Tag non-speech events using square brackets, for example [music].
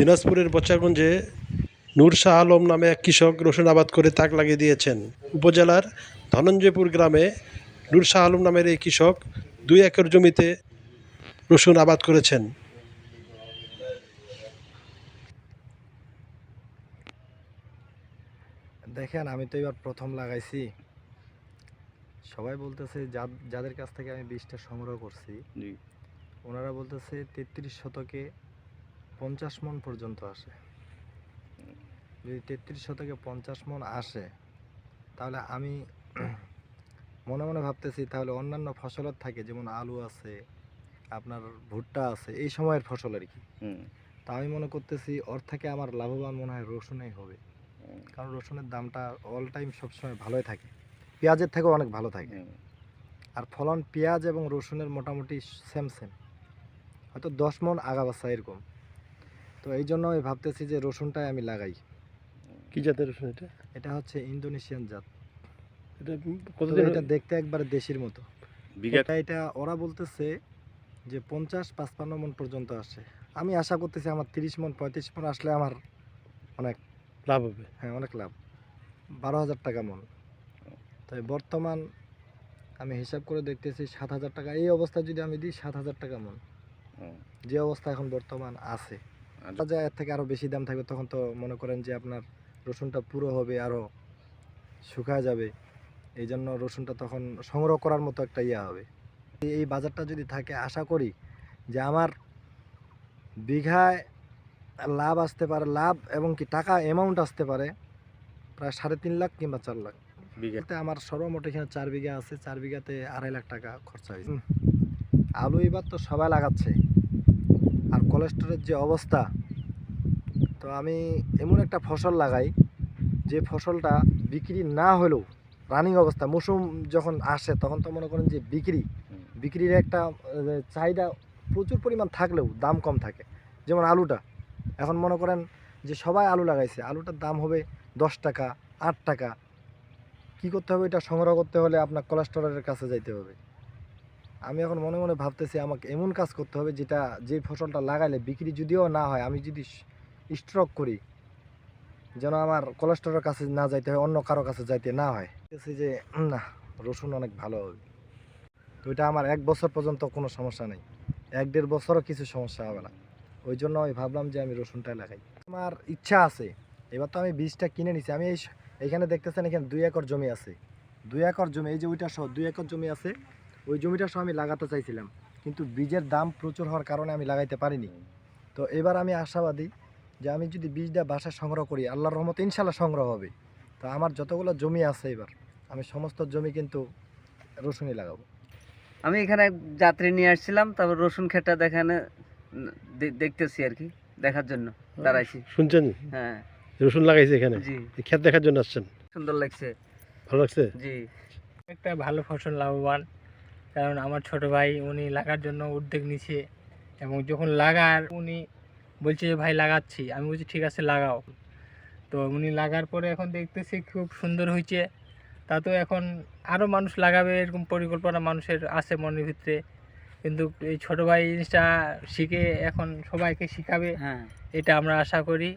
দিনাজপুরের বচাগঞ্জে নূর শাহ আলম নামে এক কৃষক রসুন আবাদ করে তাক লাগিয়ে দিয়েছেন। উপজেলার ধনঞ্জয়পুর গ্রামে নূর শাহ আলম নামের এই কৃষক দুই একর জমিতে রসুন আবাদ করেছেন। দেখেন আমি তো এবার প্রথম লাগাইছি। সবাই বলতেছে যা- যাদের কাছ থেকে আমি বীজটা সংগ্রহ করছি ওনারা বলতেছে তেত্রিশ শতকে পঞ্চাশ মন পর্যন্ত আসে। যদি তেত্রিশ শতকে পঞ্চাশ মন আসে তাহলে আমি [clears throat] মনে মনে ভাবতেছি তাহলে অন্যান্য ফসলের থাকে যেমন আলু আছে আপনার ভুট্টা আছে এই সময়ের ফসল আর কি। তা আমি মনে করতেছি ওর থেকে আমার লাভবান মনে হয় রসুনেই হবে। কারণ রসুনের দামটা অল টাইম সবসময় ভালোই থাকে। পেঁয়াজের থেকেও অনেক ভালো থাকে। আর ফলন পেঁয়াজ এবং রসুনের মোটামুটি সেম সেম হয়তো দশ মন আগাবাসা এরকম। তো এই জন্য আমি ভাবতেছি যে রসুনটাই আমি লাগাই। কি জাতের রসুন এটা? এটা হচ্ছে ইন্দোনেশিয়ান জাত। এটা কতদিন এটা দেখতে একবার দেশির মতো। বিঘা এটা ওরা বলতেছে যে পঞ্চাশ পাঁচপান্ন মন পর্যন্ত আসে। আমি আশা করতেছি আমার তিরিশ মন পঁয়ত্রিশ মন আসলে আমার অনেক লাভ হবে। হ্যাঁ অনেক লাভ। বারো হাজার টাকা মন। তাই বর্তমান আমি হিসাব করে দেখতেছি সাত হাজার টাকা। এই অবস্থায় যদি আমি দিই সাত হাজার টাকা মন। যে অবস্থা এখন বর্তমান আছে। এর থেকে আরও বেশি দাম থাকবে তখন তো মনে করেন যে আপনার রসুনটা পুরো হবে আরও শুকায় যাবে। এই জন্য রসুনটা তখন সংগ্রহ করার মতো একটা ইয়ে হবে। এই- এই বাজারটা যদি থাকে আশা করি যে আমার বিঘায় লাভ আসতে পারে লাভ এবং কি টাকা অ্যামাউন্ট আসতে পারে প্রায় সাড়ে তিন লাখ কিংবা চার লাখ। বিঘাতে আমার সর্বমোট এখানে চার বিঘা আছে চার বিঘাতে আড়াই লাখ টাকা খরচা হয়েছে। আলু এবার তো সবাই লাগাচ্ছে। আর যে অবস্থা তো আমি এমন একটা ফসল লাগাই যে ফসলটা বিক্রি না হলেও রানিং অবস্থা মৌসুম যখন আসে তখন তো মনে করেন যে বিক্রি বিক্রির একটা চাহিদা প্রচুর পরিমাণ থাকলেও দাম কম থাকে। যেমন আলুটা এখন মনে করেন যে সবাই আলু লাগাইছে আলুটার দাম হবে দশ টাকা আট টাকা। কি করতে হবে? এটা সংগ্রহ করতে হলে আপনার কোলেস্টোরের কাছে যাইতে হবে। আমি এখন মনে মনে ভাবতেছি আমাকে এমন কাজ করতে হবে যেটা যে ফসলটা লাগাইলে বিক্রি যদিও না হয়, আমি যদি স্ট্রক করি, যেন আমার কোলেস্টোরের কাছে না যাইতে হয়, অন্য কারও কাছে যাইতে না হয়। যে না, রসুন অনেক ভালো হবে। তো এটা আমার এক বছর পর্যন্ত কোনো সমস্যা নেই। এক দেড় বছরও কিছু সমস্যা হবে না। ওই জন্য আমি ভাবলাম যে আমি রসুনটা লাগাই। আমার ইচ্ছা আছে, এবার তো আমি বীজটা কিনে নিছি। আমি এই এইখানে দেখতেছেন এখানে দুই একর জমি আছে। দুই একর জমি, এই যে ওইটা সহ, দুই একর জমি আছে। ওই জমিটা সহ আমি লাগাতে চাইছিলাম। কিন্তু বীজের দাম প্রচুর হওয়ার কারণে আমি লাগাইতে পারিনি। তো এবার আমি আশাবাদী যে আমি যদি বীজটা বাসায় সংগ্রহ করি আল্লাহর রহমতে ইনশাল্লাহ সংগ্রহ হবে। তো আমার যতগুলো জমি আছে এবার আমি সমস্ত জমি কিন্তু রসুনই লাগাবো। আমি এখানে এক যাত্রী নিয়ে আসছিলাম তারপর রসুন ক্ষেতটা দেখানে দেখতেছি আর কি দেখার জন্য দাঁড়াইছি। শুনছেন? হ্যাঁ। রসুন লাগাইছে এখানে? জি। এই ক্ষেত দেখার জন্য আসছেন? সুন্দর লাগছে। ভালো লাগছে? জি। একটা ভালো ফসল লাভবান। কারণ আমার ছোট ভাই উনি লাগার জন্য উদ্যোগ নিছে এবং যখন লাগার উনি বলছে যে ভাই লাগাচ্ছি। আমি বলছি ঠিক আছে লাগাও। তো উনি লাগার পরে এখন দেখতেছি খুব সুন্দর হয়েছে তা তো এখন আরও মানুষ লাগাবে এরকম পরিকল্পনা মানুষের আছে মনের ভিতরে। কিন্তু এই ছোট ভাই জিনিসটা শিখে এখন সবাইকে শিখাবে হ্যাঁ। এটা আমরা আশা করি।